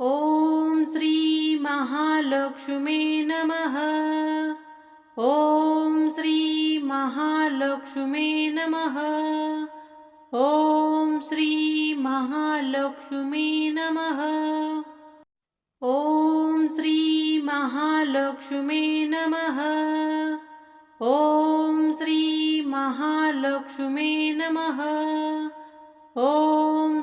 ॐ श्रीमहालक्ष्मे नमः। ॐ श्रीमहालक्ष्मे नमः। ॐ श्रीमहालक्ष्मे नमः। ॐ श्रीमहालक्ष्मे नमः। ॐ श्रीमहालक्ष्मी नमः। ॐ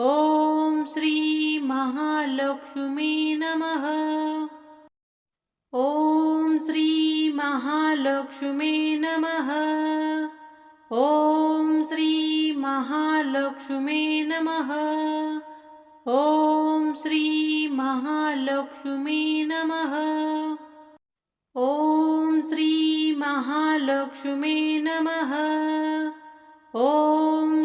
ॐ श्रीमहालक्ष्मी नमः। ॐ श्रीमहालक्ष्मी नमः। ॐ श्रीमहालक्ष्मी नमः। ॐ श्रीमहालक्ष्मी नमः। ॐ श्रीमहालक्ष्मी नमः। ॐ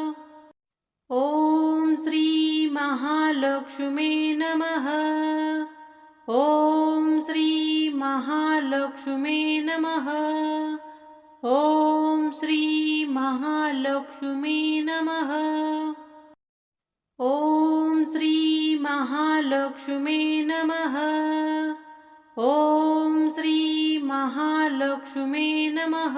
ॐ श्रीमहालक्ष्मी नमः। ॐ श्रीमहालक्ष्मी नमः। ॐ श्रीमहालक्ष्मी नमः। ॐ श्रीमहालक्ष्मी नमः। ॐ श्रीमहालक्ष्मी नमः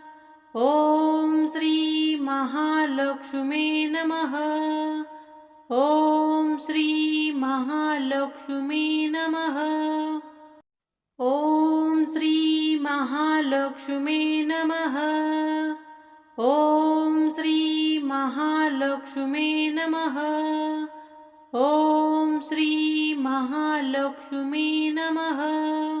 ॐ श्रीमहालक्ष्मी नमः। ॐ श्रीमहालक्ष्मी नमः। ॐ श्रीमहालक्ष्मी नमः। ॐ श्रीमहालक्ष्मी नमः। ॐ श्रीमहालक्ष्मी नमः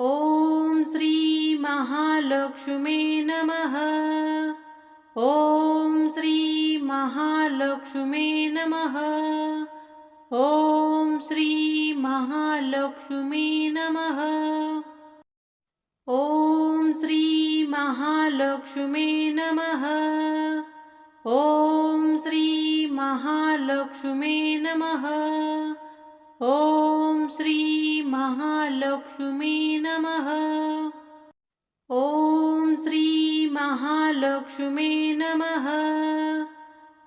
ॐ श्रीमहालक्ष्मे नमः। ॐ श्रीमहालक्ष्मे नमः। ॐ श्रीमहालक्ष्मे नमः। ॐ श्रीमहालक्ष्मे नमः। ॐ श्रीमहालक्ष्मे नमः। ॐ श्रीलक्ष्मे नमः। ॐ श्री महालक्ष्मे नमः।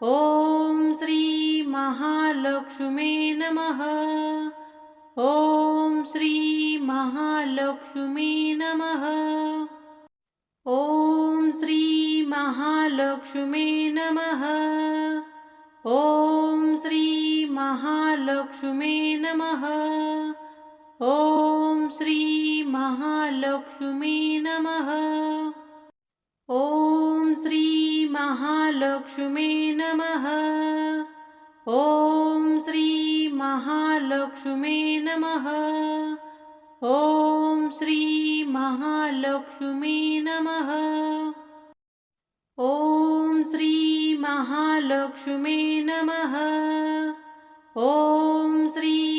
ॐ श्री महालक्ष्मे नमः। ॐ श्रीलक्ष्मे नमः। ॐ श्री महालक्ष्मे नमः। ॐ श्री महालक्ष्मी नमः। ॐ श्रीमहालक्ष्मी नमः। ॐ श्रीमहालक्ष्मी नमः। ॐ श्रीमहालक्ष्मी नमः। ॐ श्रीमहालक्ष्मी नमः। ॐ श्रीमहालक्ष्मी नमः। ॐ श्री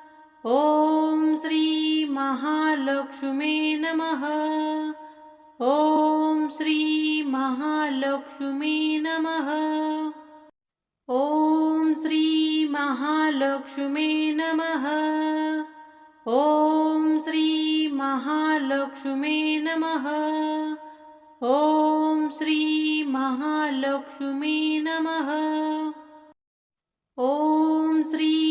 ॐ श्रीमहालक्ष्मे नमः। ॐ श्रीमहालक्ष्मे नमः। ॐ श्रीमहालक्ष्मे नमः। ॐ श्रीमहालक्ष्मे नमः। ॐ श्रीमहालक्ष्मे नमः। ॐ श्री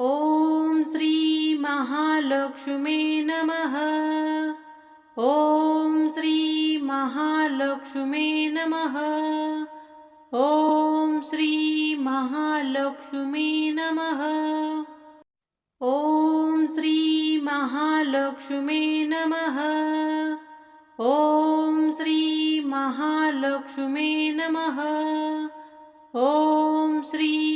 ॐ श्रीमहालक्ष्मे नमः। ॐ श्रीमहालक्ष्मे नमः। ॐ श्रीमहालक्ष्मे नमः। ॐ श्रीमहालक्ष्मे नमः। ॐ श्रीमहालक्ष्मे नमः। ॐ श्री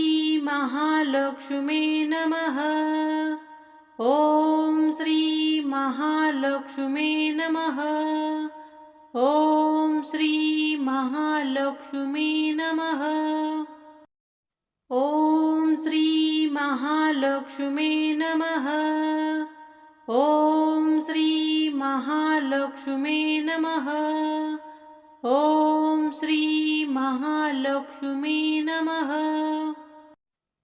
श्रीमहालक्ष्मे नमः। ॐ श्रीमहालक्ष्मे नमः। ॐ श्रीमहालक्ष्मे नमः। ॐ श्री महालक्ष्मी नमः। ॐ श्रीमहालक्ष्मे नमः। ॐ श्रीमहालक्ष्मे नमः।